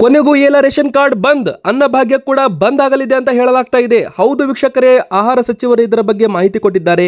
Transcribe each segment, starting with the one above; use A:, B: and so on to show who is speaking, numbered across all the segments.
A: ಕೊನೆಗೂ ಏಲ ration card ಬಂದ್ ಅನ್ನಭಾಗ್ಯ ಕೂಡ ಬಂದ್ ಆಗಲಿದೆ ಅಂತ ಹೇಳಲಾಗ್ತಾ ಇದೆ. ಹೌದು ವೀಕ್ಷಕರೇ, ಆಹಾರ ಸಚಿವರು ಇದರ ಬಗ್ಗೆ ಮಾಹಿತಿ ಕೊಟ್ಟಿದ್ದಾರೆ.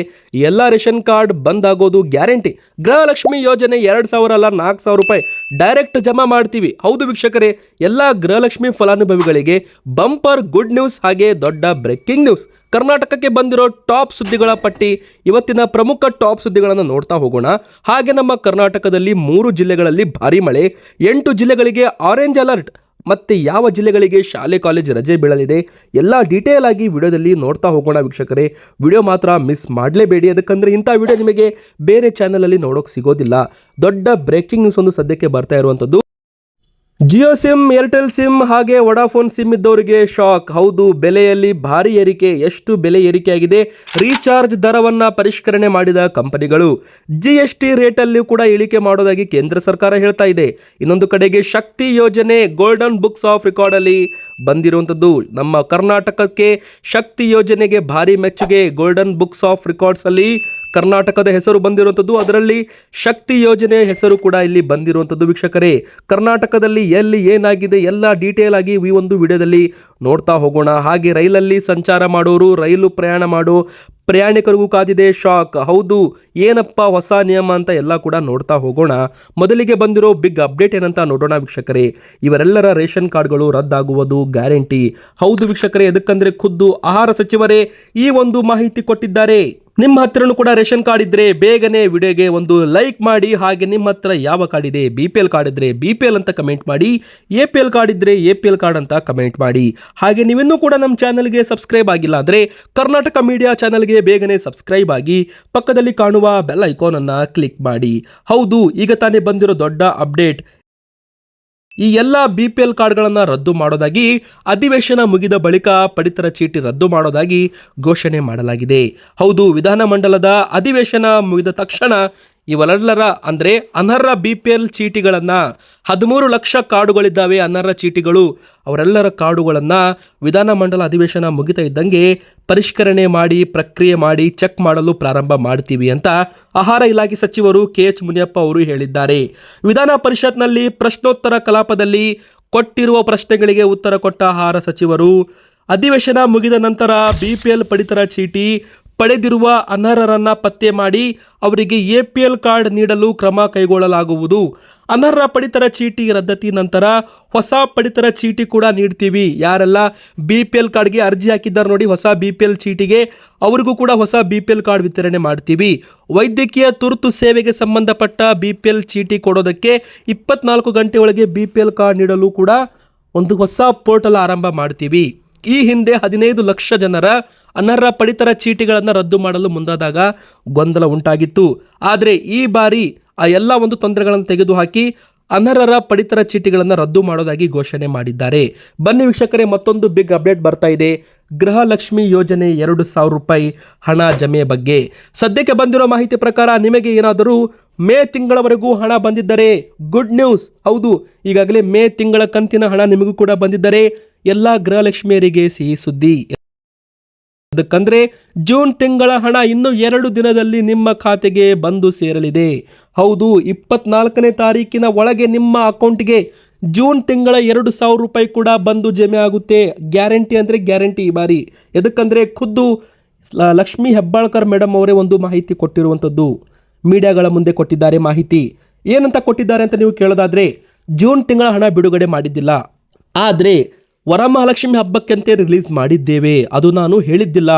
A: ಎಲ್ಲ ರೇಷನ್ ಕಾರ್ಡ್ ಬಂದ್ ಆಗೋದು ಗ್ಯಾರಂಟಿ. ಗೃಹಲಕ್ಷ್ಮಿ ಯೋಜನೆ ಎರಡ್ ಸಾವಿರ ಅಲ್ಲ, ನಾಲ್ಕು ಸಾವಿರ ರೂಪಾಯಿ ಡೈರೆಕ್ಟ್ ಜಮಾ ಮಾಡ್ತೀವಿ. ಹೌದು ವೀಕ್ಷಕರೇ, ಎಲ್ಲ ಗೃಹಲಕ್ಷ್ಮಿ ಫಲಾನುಭವಿಗಳಿಗೆ ಬಂಪರ್ ಗುಡ್ ನ್ಯೂಸ್ ಹಾಗೆ ದೊಡ್ಡ ಬ್ರೇಕಿಂಗ್ ನ್ಯೂಸ್. ಕರ್ನಾಟಕಕ್ಕೆ ಬಂದಿರೋ ಟಾಪ್ ಸುದ್ದಿಗಳ ಪಟ್ಟಿ ಇವತ್ತಿನ ಪ್ರಮುಖ ಟಾಪ್ ಸುದ್ದಿಗಳನ್ನು ನೋಡ್ತಾ ಹೋಗೋಣ. ಹಾಗೆ ನಮ್ಮ ಕರ್ನಾಟಕದಲ್ಲಿ ಮೂರು ಜಿಲ್ಲೆಗಳಲ್ಲಿ ಭಾರಿ ಮಳೆ, ಎಂಟು ಜಿಲ್ಲೆಗಳಿಗೆ ಆರೆಂಜ್ ಅಲರ್ಟ್ ಮತ್ತೆ ಯಾವ ಜಿಲ್ಲೆಗಳಿಗೆ ಶಾಲೆ ಕಾಲೇಜ್ ರಜೆ ಬೀಳಲಿದೆ? ಎಲ್ಲ ಡೀಟೇಲ್ ಆಗಿ ವಿಡಿಯೋದಲ್ಲಿ ನೋಡ್ತಾ ಹೋಗೋಣ ವೀಕ್ಷಕರೇ. ವಿಡಿಯೋ ಮಾತ್ರ ಮಿಸ್ ಮಾಡಲೇಬೇಡಿ. ಅದಕ್ಕಂದರೆ ಇಂಥ ವಿಡಿಯೋ ನಿಮಗೆ ಬೇರೆ ಚಾನಲಲ್ಲಿ ನೋಡೋಕೆ ಸಿಗೋದಿಲ್ಲ. ದೊಡ್ಡ ಬ್ರೇಕಿಂಗ್ ನ್ಯೂಸ್ ಒಂದು ಸದ್ಯಕ್ಕೆ ಬರ್ತಾ ಇರುವಂಥದ್ದು. ಜಿಯೋ ಸಿಮ್, ಏರ್ಟೆಲ್ ಸಿಮ್ ಹಾಗೆ ವಡಾಫೋನ್ ಸಿಮ್ ಇದ್ದವರಿಗೆ ಶಾಕ್. ಹೌದು, ಬೆಲೆಯಲ್ಲಿ ಭಾರಿ ಏರಿಕೆ, ಎಷ್ಟು ಬೆಲೆ ಏರಿಕೆಯಾಗಿದೆ? ರೀಚಾರ್ಜ್ ದರವನ್ನು ಪರಿಷ್ಕರಣೆ ಮಾಡಿದ ಕಂಪನಿಗಳು. ಜಿ ಎಸ್ ಟಿ ರೇಟಲ್ಲಿಯೂ ಕೂಡ ಇಳಿಕೆ ಮಾಡೋದಾಗಿ ಕೇಂದ್ರ ಸರ್ಕಾರ ಹೇಳ್ತಾ ಇದೆ. ಇನ್ನೊಂದು ಕಡೆಗೆ ಶಕ್ತಿ ಯೋಜನೆ ಗೋಲ್ಡನ್ ಬುಕ್ಸ್ ಆಫ್ ರೆಕಾರ್ಡಲ್ಲಿ ಬಂದಿರುವಂಥದ್ದು. ನಮ್ಮ ಕರ್ನಾಟಕಕ್ಕೆ ಶಕ್ತಿ ಯೋಜನೆಗೆ ಭಾರಿ ಮೆಚ್ಚುಗೆ ಗೋಲ್ಡನ್ ಬುಕ್ಸ್ ಆಫ್ ರೆಕಾರ್ಡ್ಸ್ ಅಲ್ಲಿ ಕರ್ನಾಟಕದ ಹೆಸರು ಬಂದಿರುವಂಥದ್ದು. ಅದರಲ್ಲಿ ಶಕ್ತಿ ಯೋಜನೆ ಹೆಸರು ಕೂಡ ಇಲ್ಲಿ ಬಂದಿರುವಂಥದ್ದು ವೀಕ್ಷಕರೇ. ಕರ್ನಾಟಕದಲ್ಲಿ ಎಲ್ಲಿ ಏನಾಗಿದೆ ಎಲ್ಲ ಡೀಟೇಲ್ ಆಗಿ ಈ ಒಂದು ವಿಡಿಯೋದಲ್ಲಿ ನೋಡ್ತಾ ಹೋಗೋಣ. ಹಾಗೆ ರೈಲಲ್ಲಿ ಸಂಚಾರ ಮಾಡೋರು, ರೈಲು ಪ್ರಯಾಣ ಮಾಡೋ ಪ್ರಯಾಣಿಕರಿಗೂ ಕಾದಿದೆ ಶಾಕ್. ಹೌದು, ಏನಪ್ಪ ಹೊಸ ನಿಯಮ ಅಂತ ಎಲ್ಲ ಕೂಡ ನೋಡ್ತಾ ಹೋಗೋಣ. ಮೊದಲಿಗೆ ಬಂದಿರೋ ಬಿಗ್ ಅಪ್ಡೇಟ್ ಏನಂತ ನೋಡೋಣ ವೀಕ್ಷಕರೇ. ಇವರೆಲ್ಲರ ರೇಷನ್ ಕಾರ್ಡ್ಗಳು ರದ್ದಾಗುವುದು ಗ್ಯಾರಂಟಿ ಹೌದು ವೀಕ್ಷಕರೇ, ಎದಕ್ಕಂದ್ರೆ ಖುದ್ದು ಆಹಾರ ಸಚಿವರೇ ಈ ಒಂದು ಮಾಹಿತಿ ಕೊಟ್ಟಿದ್ದಾರೆ. ನಿಮ್ಮ ಹತ್ರನೂ ಕೂಡ ರೇಷನ್ ಕಾರ್ಡ್ ಇದ್ದರೆ ಬೇಗನೆ ವಿಡಿಯೋಗೆ ಒಂದು ಲೈಕ್ ಮಾಡಿ, ಹಾಗೆ ನಿಮ್ಮ ಹತ್ರ ಯಾವ ಕಾರ್ಡ್ ಇದೆ, ಬಿ ಪಿ ಎಲ್ ಕಾರ್ಡ್ ಇದ್ದರೆ ಬಿ ಪಿ ಎಲ್ ಅಂತ ಕಮೆಂಟ್ ಮಾಡಿ, ಎ ಪಿ ಎಲ್ ಕಾರ್ಡ್ ಇದ್ದರೆ ಎ ಪಿ ಎಲ್ ಕಾರ್ಡ್ ಅಂತ ಕಮೆಂಟ್ ಮಾಡಿ. ಹಾಗೆ ನೀವಿನ್ನೂ ಕೂಡ ನಮ್ಮ ಚಾನಲ್ಗೆ ಸಬ್ಸ್ಕ್ರೈಬ್ ಆಗಿಲ್ಲ ಅಂದರೆ ಕರ್ನಾಟಕ ಮೀಡಿಯಾ ಚಾನಲ್ಗೆ ಬೇಗನೆ ಸಬ್ಸ್ಕ್ರೈಬ್ ಆಗಿ ಪಕ್ಕದಲ್ಲಿ ಕಾಣುವ ಬೆಲ್ ಐಕಾನ್ ಅನ್ನ ಕ್ಲಿಕ್ ಮಾಡಿ. ಹೌದು, ಈಗ ತಾನೇ ಬಂದಿರೋ ದೊಡ್ಡ ಅಪ್ಡೇಟ್ ಈ ಎಲ್ಲ ಬಿ ಪಿ ಎಲ್ ಕಾರ್ಡ್ಗಳನ್ನು ರದ್ದು ಮಾಡೋದಾಗಿ, ಅಧಿವೇಶನ ಮುಗಿದ ಬಳಿಕ ಪಡಿತರ ಚೀಟಿ ರದ್ದು ಮಾಡೋದಾಗಿ ಘೋಷಣೆ ಮಾಡಲಾಗಿದೆ. ಹೌದು, ವಿಧಾನಮಂಡಲದ ಅಧಿವೇಶನ ಮುಗಿದ ತಕ್ಷಣ ಇವೆಲ್ಲರ ಅಂದರೆ ಅನರ್ಹ ಬಿ ಪಿ ಎಲ್ ಚೀಟಿಗಳನ್ನು ಹದಿಮೂರು ಲಕ್ಷ ಕಾರ್ಡುಗಳಿದ್ದಾವೆ ಅನರ್ಹ ಚೀಟಿಗಳು. ಅವರೆಲ್ಲರ ಕಾರ್ಡುಗಳನ್ನು ವಿಧಾನಮಂಡಲ ಅಧಿವೇಶನ ಮುಗಿತಾ ಇದ್ದಂಗೆ ಪರಿಷ್ಕರಣೆ ಮಾಡಿ, ಪ್ರಕ್ರಿಯೆ ಮಾಡಿ, ಚೆಕ್ ಮಾಡಲು ಪ್ರಾರಂಭ ಮಾಡ್ತೀವಿ ಅಂತ ಆಹಾರ ಇಲಾಖೆ ಸಚಿವರು ಕೆ ಎಚ್ ಮುನಿಯಪ್ಪ ಅವರು ಹೇಳಿದ್ದಾರೆ. ವಿಧಾನ ಪರಿಷತ್ನಲ್ಲಿ ಪ್ರಶ್ನೋತ್ತರ ಕಲಾಪದಲ್ಲಿ ಕೊಟ್ಟಿರುವ ಪ್ರಶ್ನೆಗಳಿಗೆ ಉತ್ತರ ಕೊಟ್ಟ ಆಹಾರ ಸಚಿವರು, ಅಧಿವೇಶನ ಮುಗಿದ ನಂತರ ಬಿ ಪಿ ಎಲ್ ಪಡಿತರ ಚೀಟಿ ಪಡೆದಿರುವ ಅನರ್ಹರನ್ನು ಪತ್ತೆ ಮಾಡಿ ಅವರಿಗೆ ಎ ಪಿ ಎಲ್ ಕಾರ್ಡ್ ನೀಡಲು ಕ್ರಮ ಕೈಗೊಳ್ಳಲಾಗುವುದು. ಅನರ್ಹ ಪಡಿತರ ಚೀಟಿ ರದ್ದತಿ ನಂತರ ಹೊಸ ಪಡಿತರ ಚೀಟಿ ಕೂಡ ನೀಡ್ತೀವಿ. ಯಾರೆಲ್ಲ ಬಿ ಪಿ ಎಲ್ ಕಾರ್ಡ್ಗೆ ಅರ್ಜಿ ಹಾಕಿದ್ದಾರೆ ನೋಡಿ, ಹೊಸ ಬಿ ಪಿ ಎಲ್ ಚೀಟಿಗೆ ಅವರಿಗೂ ಕೂಡ ಹೊಸ ಬಿ ಪಿ ಎಲ್ ಕಾರ್ಡ್ ವಿತರಣೆ ಮಾಡ್ತೀವಿ. ವೈದ್ಯಕೀಯ ತುರ್ತು ಸೇವೆಗೆ ಸಂಬಂಧಪಟ್ಟ ಬಿ ಪಿ ಎಲ್ ಚೀಟಿ ಕೊಡೋದಕ್ಕೆ ಇಪ್ಪತ್ನಾಲ್ಕು ಗಂಟೆ ಒಳಗೆ ಬಿ ಪಿ ಎಲ್ ಕಾರ್ಡ್ ನೀಡಲು ಕೂಡ ಒಂದು ಹೊಸ ಪೋರ್ಟಲ್ ಆರಂಭ ಮಾಡ್ತೀವಿ. ಈ ಹಿಂದೆ ಹದಿನೈದು ಲಕ್ಷ ಜನರ ಅನರ್ಹ ಪಡಿತರ ಚೀಟಿಗಳನ್ನು ರದ್ದು ಮಾಡಲು ಮುಂದಾದಾಗ ಗೊಂದಲ ಉಂಟಾಗಿತ್ತು. ಆದರೆ ಈ ಬಾರಿ ಆ ಎಲ್ಲ ಒಂದು ತೊಂದರೆಗಳನ್ನು ತೆಗೆದುಹಾಕಿ ಅನರ್ಹರ ಪಡಿತರ ಚೀಟಿಗಳನ್ನು ರದ್ದು ಮಾಡೋದಾಗಿ ಘೋಷಣೆ ಮಾಡಿದ್ದಾರೆ. ಬನ್ನಿ ವೀಕ್ಷಕರೇ, ಮತ್ತೊಂದು ಬಿಗ್ ಅಪ್ಡೇಟ್ ಬರ್ತಾ ಇದೆ. ಗೃಹಲಕ್ಷ್ಮಿ ಯೋಜನೆ ಎರಡು ಸಾವಿರ ರೂಪಾಯಿ ಹಣ ಜಮೆ ಬಗ್ಗೆ. ಸದ್ಯಕ್ಕೆ ಬಂದಿರೋ ಮಾಹಿತಿ ಪ್ರಕಾರ ನಿಮಗೆ ಏನಾದರೂ ಮೇ ತಿಂಗಳವರೆಗೂ ಹಣ ಬಂದಿದ್ದರೆ ಗುಡ್ ನ್ಯೂಸ್. ಹೌದು, ಈಗಾಗಲೇ ಮೇ ತಿಂಗಳ ಕಂತಿನ ಹಣ ನಿಮಗೂ ಕೂಡ ಬಂದಿದ್ದರೆ ಎಲ್ಲ ಗೃಹಲಕ್ಷ್ಮಿಯರಿಗೆ ಸಿಹಿ ಸುದ್ದಿ. ಅದಕ್ಕಂದ್ರೆ ಜೂನ್ ತಿಂಗಳ ಹಣ ಇನ್ನು ಎರಡು ದಿನದಲ್ಲಿ ನಿಮ್ಮ ಖಾತೆಗೆ ಬಂದು ಸೇರಲಿದೆ. ಹೌದು, ಇಪ್ಪತ್ನಾಲ್ಕನೇ ತಾರೀಕಿನ ಒಳಗೆ ನಿಮ್ಮ ಅಕೌಂಟ್ಗೆ ಜೂನ್ ತಿಂಗಳ ಎರಡು ಸಾವಿರ ರೂಪಾಯಿ ಕೂಡ ಬಂದು ಜಮೆ ಆಗುತ್ತೆ. ಗ್ಯಾರಂಟಿ ಅಂದರೆ ಗ್ಯಾರಂಟಿ ಈ ಬಾರಿ. ಎದಕ್ಕಂದ್ರೆ ಖುದ್ದು ಲಕ್ಷ್ಮೀ ಹೆಬ್ಬಾಳ್ಕರ್ ಮೇಡಮ್ ಅವರೇ ಒಂದು ಮಾಹಿತಿ ಕೊಟ್ಟಿರುವಂಥದ್ದು. ಮೀಡಿಯಾಗಳ ಮುಂದೆ ಕೊಟ್ಟಿದ್ದಾರೆ ಮಾಹಿತಿ. ಏನಂತ ಕೊಟ್ಟಿದ್ದಾರೆ ಅಂತ ನೀವು ಕೇಳೋದಾದ್ರೆ, ಜೂನ್ ತಿಂಗಳ ಹಣ ಬಿಡುಗಡೆ ಮಾಡಿದ್ದಿಲ್ಲ. ಆದರೆ ವರಮಹಾಲಕ್ಷ್ಮಿ ಹಬ್ಬಕ್ಕಂತೆ ರಿಲೀಸ್ ಮಾಡಿದ್ದೇವೆ. ಅದು ನಾನು ಹೇಳಿದ್ದಿಲ್ಲ.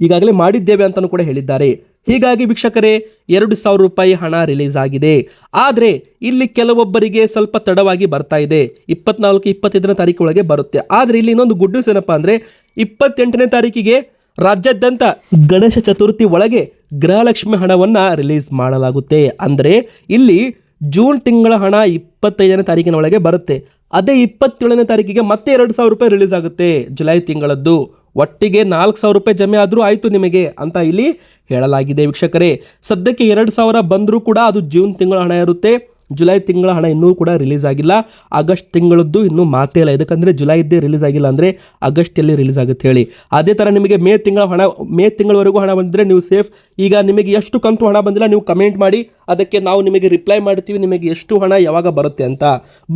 A: ಈಗಾಗಲೇ ಮಾಡಿದ್ದೇವೆ ಅಂತಲೂ ಕೂಡ ಹೇಳಿದ್ದಾರೆ. ಹೀಗಾಗಿ ವೀಕ್ಷಕರೇ, ಎರಡು ಸಾವಿರ ರೂಪಾಯಿ ಹಣ ರಿಲೀಸ್ ಆಗಿದೆ. ಆದರೆ, ಇಲ್ಲಿ ಕೆಲವೊಬ್ಬರಿಗೆ ಸ್ವಲ್ಪ ತಡವಾಗಿ ಬರ್ತಾ ಇದೆ. ಇಪ್ಪತ್ನಾಲ್ಕು, ಇಪ್ಪತ್ತೈದನೇ ತಾರೀಕು ಒಳಗೆ ಬರುತ್ತೆ. ಆದರೆ, ಇಲ್ಲಿ ಇನ್ನೊಂದು ಗುಡ್ ನ್ಯೂಸ್ ಏನಪ್ಪ ಅಂದರೆ, ಇಪ್ಪತ್ತೆಂಟನೇ ತಾರೀಕಿಗೆ ರಾಜ್ಯಾದ್ಯಂತ ಗಣೇಶ ಚತುರ್ಥಿ ಒಳಗೆ ಗೃಹಲಕ್ಷ್ಮಿ ಹಣವನ್ನು ರಿಲೀಸ್ ಮಾಡಲಾಗುತ್ತೆ. ಅಂದರೆ, ಇಲ್ಲಿ ಜೂನ್ ತಿಂಗಳ ಹಣ ಇಪ್ಪತ್ತೈದನೇ ತಾರೀಕಿನ ಒಳಗೆ ಬರುತ್ತೆ. ಅದೇ ಇಪ್ಪತ್ತೇಳನೇ ತಾರೀಕಿಗೆ ಮತ್ತೆ ಎರಡು ಸಾವಿರ ರೂಪಾಯಿ ರಿಲೀಸ್ ಆಗುತ್ತೆ. ಜುಲೈ ತಿಂಗಳದ್ದು. ಒಟ್ಟಿಗೆ ನಾಲ್ಕು ಸಾವಿರ ರೂಪಾಯಿ ಜಮೆ ಆದರೂ ಆಯಿತು ನಿಮಗೆ ಅಂತ ಇಲ್ಲಿ ಹೇಳಲಾಗಿದೆ ವೀಕ್ಷಕರೇ. ಸದ್ಯಕ್ಕೆ ಎರಡು ಸಾವಿರ ಬಂದರೂ ಕೂಡ ಅದು ಜೂನ್ ತಿಂಗಳ ಹಣ ಇರುತ್ತೆ. ಜುಲೈ ತಿಂಗಳ ಹಣ ಇನ್ನೂ ಕೂಡ ರಿಲೀಸ್ ಆಗಿಲ್ಲ. ಆಗಸ್ಟ್ ತಿಂಗಳದ್ದು ಇನ್ನೂ ಮಾತೇ ಇಲ್ಲ. ಇದಕ್ಕಂದರೆ ಜುಲೈ ಇದ್ದೇ ರಿಲೀಸ್ ಆಗಿಲ್ಲ ಅಂದರೆ ಆಗಸ್ಟಲ್ಲಿ ರಿಲೀಸ್ ಆಗುತ್ತೆ ಹೇಳಿ. ಅದೇ ಥರ ನಿಮಗೆ ಮೇ ತಿಂಗಳ ಹಣ, ಮೇ ತಿಂಗಳವರೆಗೂ ಹಣ ಬಂದಿದ್ರೆ ನೀವು ಸೇಫ್. ಈಗ ನಿಮಗೆ ಎಷ್ಟು ಕಂತು ಹಣ ಬಂದಿಲ್ಲ ನೀವು ಕಮೆಂಟ್ ಮಾಡಿ. ಅದಕ್ಕೆ ನಾವು ನಿಮಗೆ ರಿಪ್ಲೈ ಮಾಡ್ತೀವಿ. ನಿಮಗೆ ಎಷ್ಟು ಹಣ ಯಾವಾಗ ಬರುತ್ತೆ ಅಂತ.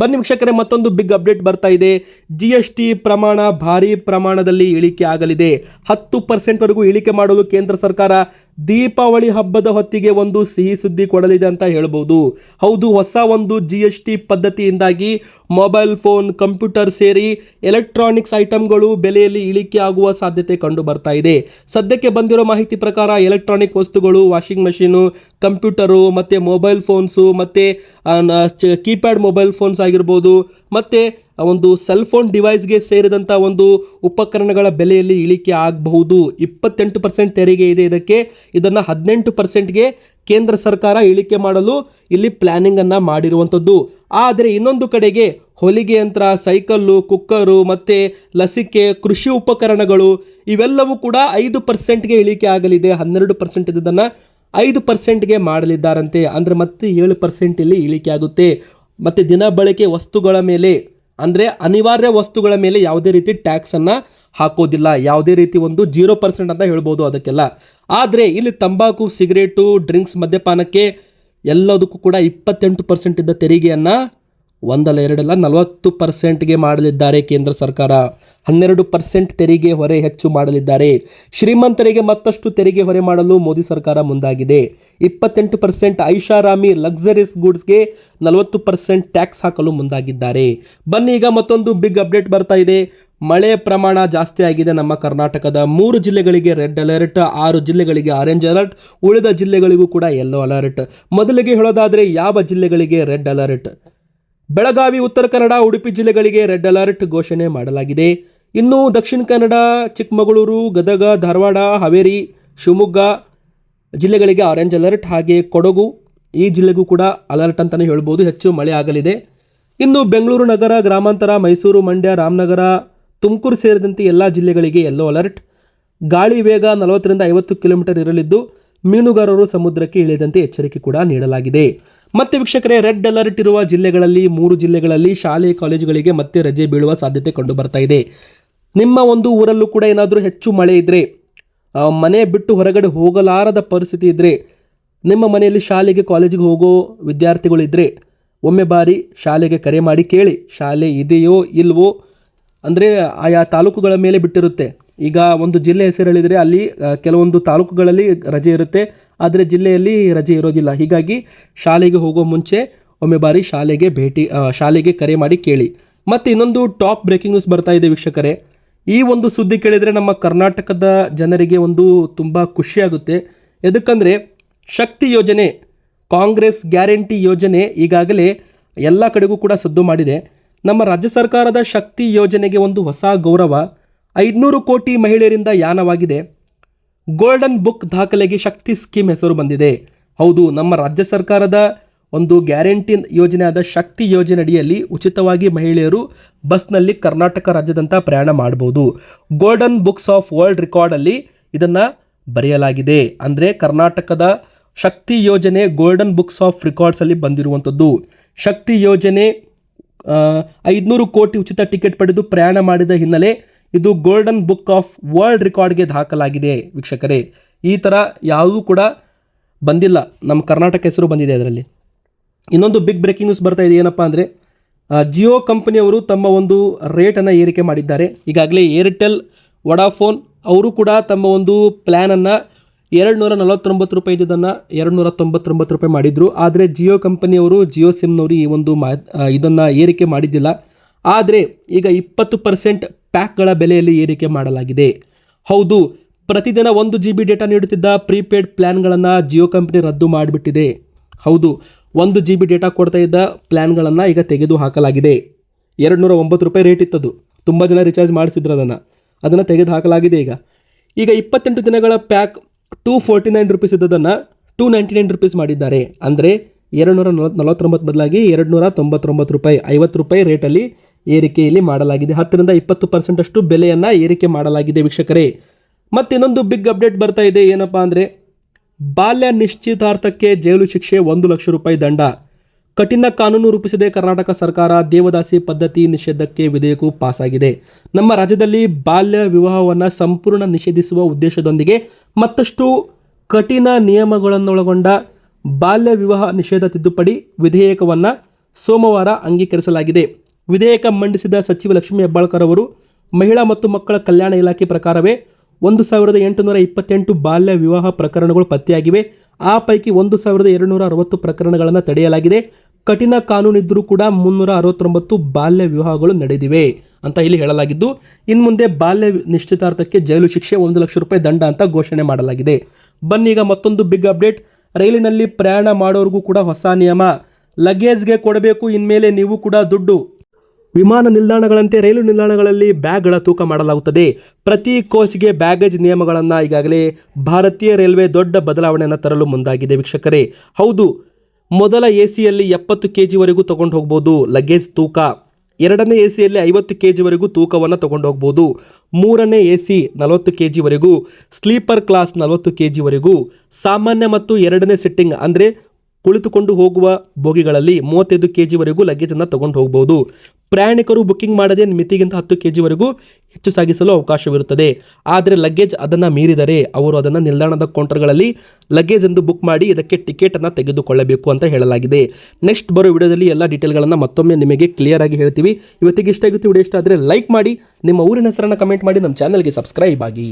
A: ಬನ್ನಿ ವೀಕ್ಷಕರೇ, ಮತ್ತೊಂದು ಬಿಗ್ ಅಪ್ಡೇಟ್ ಬರ್ತಾ ಇದೆ. ಜಿ ಎಸ್ ಟಿ ಪ್ರಮಾಣ ಭಾರಿ ಪ್ರಮಾಣದಲ್ಲಿ ಇಳಿಕೆ ಆಗಲಿದೆ. ಹತ್ತು ಪರ್ಸೆಂಟ್ವರೆಗೂ ಇಳಿಕೆ ಮಾಡಲು ಕೇಂದ್ರ ಸರ್ಕಾರ ದೀಪಾವಳಿ ಹಬ್ಬದ ಹೊತ್ತಿಗೆ ಒಂದು ಸಿಹಿ ಸುದ್ದಿ ಕೊಡಲಿದೆ ಅಂತ ಹೇಳ್ಬೋದು. ಹೌದು, ಹೊಸ ಒಂದು ಜಿ ಎಸ್ ಟಿ ಪದ್ಧತಿಯಿಂದಾಗಿ ಮೊಬೈಲ್ ಫೋನ್, ಕಂಪ್ಯೂಟರ್ ಸೇರಿ ಎಲೆಕ್ಟ್ರಾನಿಕ್ಸ್ ಐಟಮ್ಗಳು ಬೆಲೆಯಲ್ಲಿ ಇಳಿಕೆ ಆಗುವ ಸಾಧ್ಯತೆ ಕಂಡು ಬರ್ತಾ ಇದೆ. ಸದ್ಯಕ್ಕೆ ಬಂದಿರೋ ಮಾಹಿತಿ ಪ್ರಕಾರ ಎಲೆಕ್ಟ್ರಾನಿಕ್ ವಸ್ತುಗಳು, ವಾಷಿಂಗ್ ಮಷೀನು, ಕಂಪ್ಯೂಟರು, ಮತ್ತು ಮೊಬೈಲ್ ಫೋನ್ಸು, ಮತ್ತು ಕೀಪ್ಯಾಡ್ ಮೊಬೈಲ್ ಫೋನ್ಸ್ ಆಗಿರ್ಬೋದು, ಮತ್ತು ಒಂದು ಸೆಲ್ ಫೋನ್ ಡಿವೈಸ್ಗೆ ಸೇರಿದಂಥ ಒಂದು ಉಪಕರಣಗಳ ಬೆಲೆಯಲ್ಲಿ ಇಳಿಕೆ ಆಗಬಹುದು. ಇಪ್ಪತ್ತೆಂಟು ಪರ್ಸೆಂಟ್ ತೆರಿಗೆ ಇದೆ ಇದಕ್ಕೆ. ಇದನ್ನು ಹದಿನೆಂಟು ಪರ್ಸೆಂಟ್ಗೆ ಕೇಂದ್ರ ಸರ್ಕಾರ ಇಳಿಕೆ ಮಾಡಲು ಇಲ್ಲಿ ಪ್ಲ್ಯಾನಿಂಗನ್ನು ಮಾಡಿರುವಂಥದ್ದು ಆದರೆ ಇನ್ನೊಂದು ಕಡೆಗೆ ಹೊಲಿಗೆ ಯಂತ್ರ ಸೈಕಲ್ಲು ಕುಕ್ಕರು ಮತ್ತು ಲಸಿಕೆ, ಕೃಷಿ ಉಪಕರಣಗಳು ಇವೆಲ್ಲವೂ ಕೂಡ ಐದು ಪರ್ಸೆಂಟ್ಗೆ ಇಳಿಕೆ ಆಗಲಿದೆ. ಹನ್ನೆರಡು ಪರ್ಸೆಂಟ್ ಇದನ್ನು ಐದು ಪರ್ಸೆಂಟ್ಗೆ ಮಾಡಲಿದ್ದಾರಂತೆ. ಅಂದರೆ ಮತ್ತೆ ಏಳು ಪರ್ಸೆಂಟ್ ಇಲ್ಲಿ ಇಳಿಕೆ ಆಗುತ್ತೆ. ಮತ್ತು ದಿನ ಬಳಕೆ ವಸ್ತುಗಳ ಮೇಲೆ ಅಂದರೆ ಅನಿವಾರ್ಯ ವಸ್ತುಗಳ ಮೇಲೆ ಯಾವುದೇ ರೀತಿ ಟ್ಯಾಕ್ಸನ್ನು ಹಾಕೋದಿಲ್ಲ. ಯಾವುದೇ ರೀತಿ ಒಂದು ಜೀರೋ ಪರ್ಸೆಂಟ್ ಅಂತ ಹೇಳ್ಬೋದು ಅದಕ್ಕೆಲ್ಲ. ಆದರೆ ಇಲ್ಲಿ ತಂಬಾಕು, ಸಿಗರೇಟು ಡ್ರಿಂಕ್ಸ್ ಮದ್ಯಪಾನಕ್ಕೆ ಎಲ್ಲದಕ್ಕೂ ಕೂಡ ಇಪ್ಪತ್ತೆಂಟು ಪರ್ಸೆಂಟ್ ಇದ್ದ ತೆರಿಗೆಯನ್ನು ಒಂದಲ್ಲ ಎರಡಲ್ಲ ನಲವತ್ತು ಪರ್ಸೆಂಟ್ಗೆ ಮಾಡಲಿದ್ದಾರೆ ಕೇಂದ್ರ ಸರ್ಕಾರ. ಹನ್ನೆರಡು ಪರ್ಸೆಂಟ್ ತೆರಿಗೆ ಹೊರೆ ಹೆಚ್ಚು ಮಾಡಲಿದ್ದಾರೆ. ಶ್ರೀಮಂತರಿಗೆ ಮತ್ತಷ್ಟು ತೆರಿಗೆ ಹೊರೆ ಮಾಡಲು ಮೋದಿ ಸರ್ಕಾರ ಮುಂದಾಗಿದೆ. ಇಪ್ಪತ್ತೆಂಟು ಪರ್ಸೆಂಟ್ ಐಷಾರಾಮಿ ಲಕ್ಸರಿಸ್ ಗೂಡ್ಸ್ಗೆ ನಲವತ್ತು ಪರ್ಸೆಂಟ್ ಟ್ಯಾಕ್ಸ್ ಹಾಕಲು ಮುಂದಾಗಿದ್ದಾರೆ. ಬನ್ನಿ ಈಗ ಮತ್ತೊಂದು ಬಿಗ್ ಅಪ್ಡೇಟ್ ಬರ್ತಾ ಇದೆ. ಮಳೆ ಪ್ರಮಾಣ ಜಾಸ್ತಿ ಆಗಿದೆ ನಮ್ಮ ಕರ್ನಾಟಕದ ಮೂರು ಜಿಲ್ಲೆಗಳಿಗೆ ರೆಡ್ ಅಲರ್ಟ್, ಆರು ಜಿಲ್ಲೆಗಳಿಗೆ ಆರೆಂಜ್ ಅಲರ್ಟ್, ಉಳಿದ ಜಿಲ್ಲೆಗಳಿಗೂ ಕೂಡ ಯೆಲ್ಲೋ ಅಲರ್ಟ್ ಮೊದಲಿಗೆ ಹೇಳೋದಾದರೆ ಯಾವ ಜಿಲ್ಲೆಗಳಿಗೆ ರೆಡ್ ಅಲರ್ಟ್? ಬೆಳಗಾವಿ, ಉತ್ತರ ಕನ್ನಡ, ಉಡುಪಿ ಜಿಲ್ಲೆಗಳಿಗೆ ರೆಡ್ ಅಲರ್ಟ್ ಘೋಷಣೆ ಮಾಡಲಾಗಿದೆ. ಇನ್ನು ದಕ್ಷಿಣ ಕನ್ನಡ, ಚಿಕ್ಕಮಗಳೂರು, ಗದಗ, ಧಾರವಾಡ, ಹಾವೇರಿ, ಶಿವಮೊಗ್ಗ ಜಿಲ್ಲೆಗಳಿಗೆ ಆರೆಂಜ್ ಅಲರ್ಟ್, ಹಾಗೆ ಕೊಡಗು ಈ ಜಿಲ್ಲೆಗೂ ಕೂಡ ಅಲರ್ಟ್ ಅಂತಲೇ ಹೇಳ್ಬೋದು. ಹೆಚ್ಚು ಮಳೆ ಆಗಲಿದೆ. ಇನ್ನು ಬೆಂಗಳೂರು ನಗರ, ಗ್ರಾಮಾಂತರ, ಮೈಸೂರು, ಮಂಡ್ಯ, ರಾಮನಗರ, ತುಮಕೂರು ಸೇರಿದಂತೆ ಎಲ್ಲ ಜಿಲ್ಲೆಗಳಿಗೆ ಯೆಲ್ಲೋ ಅಲರ್ಟ್. ಗಾಳಿ ವೇಗ ನಲವತ್ತರಿಂದ ಐವತ್ತು ಕಿಲೋಮೀಟರ್ ಇರಲಿದ್ದು ಮೀನುಗಾರರು ಸಮುದ್ರಕ್ಕೆ ಇಳಿದಂತೆ ಎಚ್ಚರಿಕೆ ಕೂಡ ನೀಡಲಾಗಿದೆ. ಮತ್ತೆ ವೀಕ್ಷಕರೇ, ರೆಡ್ ಅಲರ್ಟ್ ಇರುವ ಜಿಲ್ಲೆಗಳಲ್ಲಿ, ಮೂರು ಜಿಲ್ಲೆಗಳಲ್ಲಿ ಶಾಲೆ, ಕಾಲೇಜುಗಳಿಗೆ ಮತ್ತೆ ರಜೆ ಬೀಳುವ ಸಾಧ್ಯತೆ ಕಂಡು ಬರ್ತಾ ಇದೆ. ನಿಮ್ಮ ಒಂದು ಊರಲ್ಲೂ ಕೂಡ ಏನಾದರೂ ಹೆಚ್ಚು ಮಳೆ ಇದ್ದರೆ ಮನೆ ಬಿಟ್ಟು ಹೊರಗಡೆ ಹೋಗಲಾರದ ಪರಿಸ್ಥಿತಿ ಇದ್ದರೆ ನಿಮ್ಮ ಮನೆಯಲ್ಲಿ ಶಾಲೆಗೆ, ಕಾಲೇಜಿಗೆ ಹೋಗೋ ವಿದ್ಯಾರ್ಥಿಗಳಿದ್ರೆ ಒಮ್ಮೆ ಬಾರಿ ಶಾಲೆಗೆ ಕರೆ ಮಾಡಿ ಕೇಳಿ, ಶಾಲೆ ಇದೆಯೋ ಇಲ್ವೋ, ಅಂದರೆ ಆಯಾ ತಾಲೂಕುಗಳ ಮೇಲೆ ಬಿಟ್ಟಿರುತ್ತೆ. ಈಗ ಒಂದು ಜಿಲ್ಲೆ ಹೆಸರು ಅಲ್ಲಿ ಕೆಲವೊಂದು ತಾಲೂಕುಗಳಲ್ಲಿ ರಜೆ ಇರುತ್ತೆ. ಆದರೆ ಜಿಲ್ಲೆಯಲ್ಲಿ ರಜೆ ಇರೋದಿಲ್ಲ. ಹೀಗಾಗಿ ಶಾಲೆಗೆ ಹೋಗೋ ಮುಂಚೆ ಒಮ್ಮೆ ಬಾರಿ ಶಾಲೆಗೆ ಭೇಟಿ ಶಾಲೆಗೆ ಕರೆ ಮಾಡಿ ಕೇಳಿ. ಮತ್ತು ಇನ್ನೊಂದು ಟಾಪ್ ಬ್ರೇಕಿಂಗ್ ನ್ಯೂಸ್ ಬರ್ತಾ ಇದೆ ವೀಕ್ಷಕರೇ. ಈ ಒಂದು ಸುದ್ದಿ ಕೇಳಿದರೆ ನಮ್ಮ ಕರ್ನಾಟಕದ ಜನರಿಗೆ ಒಂದು ತುಂಬ ಖುಷಿಯಾಗುತ್ತೆ ಎದಕ್ಕಂದರೆ ಶಕ್ತಿ ಯೋಜನೆ, ಕಾಂಗ್ರೆಸ್ ಗ್ಯಾರಂಟಿ ಯೋಜನೆ ಈಗಾಗಲೇ ಎಲ್ಲ ಕಡೆಗೂ ಕೂಡ ಸದ್ದು ಮಾಡಿದೆ. ನಮ್ಮ ರಾಜ್ಯ ಸರ್ಕಾರದ ಶಕ್ತಿ ಯೋಜನೆಗೆ ಒಂದು ಹೊಸ ಗೌರವ. ಐದುನೂರು ಕೋಟಿ ಮಹಿಳೆಯರಿಂದ ಯಾನವಾಗಿದೆ. ಗೋಲ್ಡನ್ ಬುಕ್ ದಾಖಲೆಗೆ ಶಕ್ತಿ ಸ್ಕೀಮ್ ಹೆಸರು ಬಂದಿದೆ. ಹೌದು, ನಮ್ಮ ರಾಜ್ಯ ಸರ್ಕಾರದ ಒಂದು ಗ್ಯಾರಂಟಿ ಯೋಜನೆಯಾದ ಶಕ್ತಿ ಯೋಜನೆ ಅಡಿಯಲ್ಲಿ ಉಚಿತವಾಗಿ ಮಹಿಳೆಯರು ಬಸ್ನಲ್ಲಿ ಕರ್ನಾಟಕ ರಾಜ್ಯದಂತ ಪ್ರಯಾಣ ಮಾಡಬಹುದು. ಗೋಲ್ಡನ್ ಬುಕ್ಸ್ ಆಫ್ ವರ್ಲ್ಡ್ ರೆಕಾರ್ಡಲ್ಲಿ ಇದನ್ನು ಬರೆಯಲಾಗಿದೆ. ಅಂದರೆ ಕರ್ನಾಟಕದ ಶಕ್ತಿ ಯೋಜನೆ ಗೋಲ್ಡನ್ ಬುಕ್ಸ್ ಆಫ್ ರೆಕಾರ್ಡ್ಸಲ್ಲಿ ಬಂದಿರುವಂಥದ್ದು. ಶಕ್ತಿ ಯೋಜನೆ ಐದುನೂರು ಕೋಟಿ ಉಚಿತ ಟಿಕೆಟ್ ಪಡೆದು ಪ್ರಯಾಣ ಮಾಡಿದ ಹಿನ್ನೆಲೆ ಇದು ಗೋಲ್ಡನ್ ಬುಕ್ ಆಫ್ ವರ್ಲ್ಡ್ ರೆಕಾರ್ಡ್ಗೆ ದಾಖಲಾಗಿದೆ, ವೀಕ್ಷಕರೇ. ಈ ಥರ ಯಾವುದೂ ಕೂಡ ಬಂದಿಲ್ಲ. ನಮ್ಮ ಕರ್ನಾಟಕ ಹೆಸರು ಬಂದಿದೆ ಅದರಲ್ಲಿ. ಇನ್ನೊಂದು ಬಿಗ್ ಬ್ರೇಕಿಂಗ್ ನ್ಯೂಸ್ ಬರ್ತಾ ಇದೆ, ಏನಪ್ಪ ಅಂದರೆ ಜಿಯೋ ಕಂಪನಿಯವರು ತಮ್ಮ ಒಂದು ರೇಟನ್ನು ಏರಿಕೆ ಮಾಡಿದ್ದಾರೆ. ಈಗಾಗಲೇ ಏರ್ಟೆಲ್, ವಡಾಫೋನ್, ಅವರು ಕೂಡ ತಮ್ಮ ಒಂದು ಪ್ಲ್ಯಾನನ್ನು ಎರಡು ನೂರ ನಲವತ್ತೊಂಬತ್ತು ರೂಪಾಯಿ ಇದ್ದದನ್ನು ಎರಡು ನೂರ ತೊಂಬತ್ತೊಂಬತ್ತು ರೂಪಾಯಿ ಮಾಡಿದರು. ಆದರೆ ಜಿಯೋ ಕಂಪನಿಯವರು, ಜಿಯೋ ಸಿಮ್ನವರು ಈ ಒಂದು ಮಾ ಇದನ್ನು ಏರಿಕೆ ಮಾಡಿದ್ದಿಲ್ಲ. ಆದರೆ ಈಗ ಇಪ್ಪತ್ತು ಪರ್ಸೆಂಟ್ ಪ್ಯಾಕ್ಗಳ ಬೆಲೆಯಲ್ಲಿ ಏರಿಕೆ ಮಾಡಲಾಗಿದೆ. ಹೌದು, ಪ್ರತಿದಿನ ಒಂದು ಜಿ ಬಿ ಡೇಟಾ ನೀಡುತ್ತಿದ್ದ ಪ್ರೀಪೇಯ್ಡ್ ಪ್ಲ್ಯಾನ್ಗಳನ್ನು ಜಿಯೋ ಕಂಪನಿ ರದ್ದು ಮಾಡಿಬಿಟ್ಟಿದೆ. ಹೌದು, ಒಂದು ಜಿ ಬಿ ಡೇಟಾ ಕೊಡ್ತಾ ಇದ್ದ ಪ್ಲ್ಯಾನ್ಗಳನ್ನು ಈಗ ತೆಗೆದು ಹಾಕಲಾಗಿದೆ ಎರಡು ನೂರ ಒಂಬತ್ತು ರೂಪಾಯಿ ರೇಟ್ ಇತ್ತದು. ತುಂಬ ಜನ ರಿಚಾರ್ಜ್ ಮಾಡಿಸಿದ್ರು ಅದನ್ನು. ಅದನ್ನು ತೆಗೆದು ಹಾಕಲಾಗಿದೆ ಈಗ. ಈಗ ಇಪ್ಪತ್ತೆಂಟು ದಿನಗಳ pack two forty nine rupees ಇದ್ದದನ್ನು two ninety nine rupees ಮಾಡಿದ್ದಾರೆ. ಅಂದರೆ ಎರಡು ನೂರ ನಲವತ್ತು ನಲವತ್ತೊಂಬತ್ತು ಬದಲಾಗಿ ಎರಡು ನೂರ ತೊಂಬತ್ತೊಂಬತ್ತು ರೂಪಾಯಿ ಐವತ್ತು ರೂಪಾಯಿ ರೇಟಲ್ಲಿ ಏರಿಕೆಯಲ್ಲಿ ಮಾಡಲಾಗಿದೆ. ಹತ್ತರಿಂದ ಇಪ್ಪತ್ತು ಪರ್ಸೆಂಟಷ್ಟು ಬೆಲೆಯನ್ನು ಏರಿಕೆ ಮಾಡಲಾಗಿದೆ ವೀಕ್ಷಕರೇ. ಮತ್ತಿನ್ನೊಂದು ಬಿಗ್ ಅಪ್ಡೇಟ್ ಬರ್ತಾ ಇದೆ. ಏನಪ್ಪ ಅಂದರೆ, ಬಾಲ್ಯ ನಿಶ್ಚಿತಾರ್ಥಕ್ಕೆ ಜೈಲು ಶಿಕ್ಷೆ ಒಂದು ಲಕ್ಷ ರೂಪಾಯಿ ದಂಡ. ಕಠಿಣ ಕಾನೂನು ರೂಪಿಸಿದೆ ಕರ್ನಾಟಕ ಸರ್ಕಾರ ದೇವದಾಸಿ ಪದ್ಧತಿ ನಿಷೇಧಕ್ಕೆ ವಿಧೇಯಕವು ಪಾಸಾಗಿದೆ. ನಮ್ಮ ರಾಜ್ಯದಲ್ಲಿ ಬಾಲ್ಯ ವಿವಾಹವನ್ನು ಸಂಪೂರ್ಣ ನಿಷೇಧಿಸುವ ಉದ್ದೇಶದೊಂದಿಗೆ ಮತ್ತಷ್ಟು ಕಠಿಣ ನಿಯಮಗಳನ್ನೊಳಗೊಂಡ ಬಾಲ್ಯ ವಿವಾಹ ನಿಷೇಧ ತಿದ್ದುಪಡಿ ವಿಧೇಯಕವನ್ನು ಸೋಮವಾರ ಅಂಗೀಕರಿಸಲಾಗಿದೆ. ವಿಧೇಯಕ ಮಂಡಿಸಿದ ಸಚಿವ ಲಕ್ಷ್ಮೀ ಹೆಬ್ಬಾಳ್ಕರ್ ಅವರು ಮಹಿಳಾ ಮತ್ತು ಮಕ್ಕಳ ಕಲ್ಯಾಣ ಇಲಾಖೆ ಪ್ರಕಾರವೇ ಒಂದು ಸಾವಿರದ ಎಂಟುನೂರ ಇಪ್ಪತ್ತೆಂಟು ಬಾಲ್ಯ ವಿವಾಹ ಪ್ರಕರಣಗಳು ಪತ್ತೆಯಾಗಿವೆ. ಆ ಪೈಕಿ ಒಂದು ಸಾವಿರದ ಎರಡುನೂರ ಅರವತ್ತು ಪ್ರಕರಣಗಳನ್ನು ತಡೆಯಲಾಗಿದೆ. ಕಠಿಣ ಕಾನೂನಿದ್ದರೂ ಕೂಡ ಮುನ್ನೂರ ಅರವತ್ತೊಂಬತ್ತು ಬಾಲ್ಯ ವಿವಾಹಗಳು ನಡೆದಿವೆ ಅಂತ ಇಲ್ಲಿ ಹೇಳಲಾಗಿದ್ದು ಇನ್ನು ಮುಂದೆ ಬಾಲ್ಯ ನಿಶ್ಚಿತಾರ್ಥಕ್ಕೆ ಜೈಲು ಶಿಕ್ಷೆ ಒಂದು ಲಕ್ಷ ರೂಪಾಯಿ ದಂಡ ಅಂತ ಘೋಷಣೆ ಮಾಡಲಾಗಿದೆ. ಬನ್ನಿ ಈಗ ಮತ್ತೊಂದು ಬಿಗ್ ಅಪ್ಡೇಟ್ ರೈಲಿನಲ್ಲಿ ಪ್ರಯಾಣ ಮಾಡೋರಿಗೂ ಕೂಡ ಹೊಸ ನಿಯಮ. ಲಗೇಜ್ಗೆ ಕೊಡಬೇಕು, ಇನ್ಮೇಲೆ ನೀವು ಕೂಡ ದುಡ್ಡು. ವಿಮಾನ ನಿಲ್ದಾಣಗಳಂತೆ ರೈಲು ನಿಲ್ದಾಣಗಳಲ್ಲಿ ಬ್ಯಾಗ್ಗಳ ತೂಕ ಮಾಡಲಾಗುತ್ತದೆ. ಪ್ರತಿ ಕೋಚ್ಗೆ ಬ್ಯಾಗೇಜ್ ನಿಯಮಗಳನ್ನು ಈಗಾಗಲೇ ಭಾರತೀಯ ರೈಲ್ವೆ ದೊಡ್ಡ ಬದಲಾವಣೆಯನ್ನು ತರಲು ಮುಂದಾಗಿದೆ ವೀಕ್ಷಕರೇ. ಹೌದು, ಮೊದಲ ಎ ಸಿಯಲ್ಲಿ ಎಪ್ಪತ್ತು ಕೆ ಜಿವರೆಗೂ ತಗೊಂಡು ಹೋಗ್ಬೋದು ಲಗೇಜ್ ತೂಕ. ಎರಡನೇ ಎ ಸಿಯಲ್ಲಿ ಐವತ್ತು ಕೆ ಜಿವರೆಗೂ ತೂಕವನ್ನು ತಗೊಂಡು ಹೋಗ್ಬೋದು ಮೂರನೇ ಎ ಸಿ ನಲವತ್ತು ಕೆ ಜಿವರೆಗೂ ಸ್ಲೀಪರ್ ಕ್ಲಾಸ್ ನಲವತ್ತು ಕೆ ಜಿವರೆಗೂ ಸಾಮಾನ್ಯ ಮತ್ತು ಎರಡನೇ ಸೆಟ್ಟಿಂಗ್ ಅಂದರೆ ಕುಳಿತುಕೊಂಡು ಹೋಗುವ ಬೋಗಿಗಳಲ್ಲಿ ಮೂವತ್ತೈದು ಕೆ ಜಿವರೆಗೂ ಲಗೇಜನ್ನು ತಗೊಂಡು ಹೋಗಬಹುದು ಪ್ರಯಾಣಿಕರು ಬುಕ್ಕಿಂಗ್ ಮಾಡದೆ ಮಿತಿಗಿಂತ ಹತ್ತು ಕೆ ಜಿವರೆಗೂ ಹೆಚ್ಚು ಸಾಗಿಸಲು ಅವಕಾಶವಿರುತ್ತದೆ. ಆದರೆ ಲಗೇಜ್ ಅದನ್ನು ಮೀರಿದರೆ ಅವರು ಅದನ್ನು ನಿಲ್ದಾಣದ ಕೌಂಟರ್ಗಳಲ್ಲಿ ಲಗೇಜ್ ಎಂದು ಬುಕ್ ಮಾಡಿ ಇದಕ್ಕೆ ಟಿಕೆಟನ್ನು ತೆಗೆದುಕೊಳ್ಳಬೇಕು ಅಂತ ಹೇಳಲಾಗಿದೆ. ನೆಕ್ಸ್ಟ್ ಬರೋ ವಿಡಿಯೋದಲ್ಲಿ ಎಲ್ಲ ಡೀಟೇಲ್ಗಳನ್ನು ಮತ್ತೊಮ್ಮೆ ನಿಮಗೆ ಕ್ಲಿಯರ್ ಆಗಿ ಹೇಳ್ತೀವಿ. ಇವತ್ತಿಗೆ ಇಷ್ಟ ಆಗುತ್ತೆ ವಿಡಿಯೋ ಇಷ್ಟ ಆದರೆ ಲೈಕ್ ಮಾಡಿ, ನಿಮ್ಮ ಊರಿನ ಹೆಸರನ್ನು ಕಮೆಂಟ್ ಮಾಡಿ, ನಮ್ಮ ಚಾನಲ್ಗೆ ಸಬ್ಸ್ಕ್ರೈಬ್ ಆಗಿ.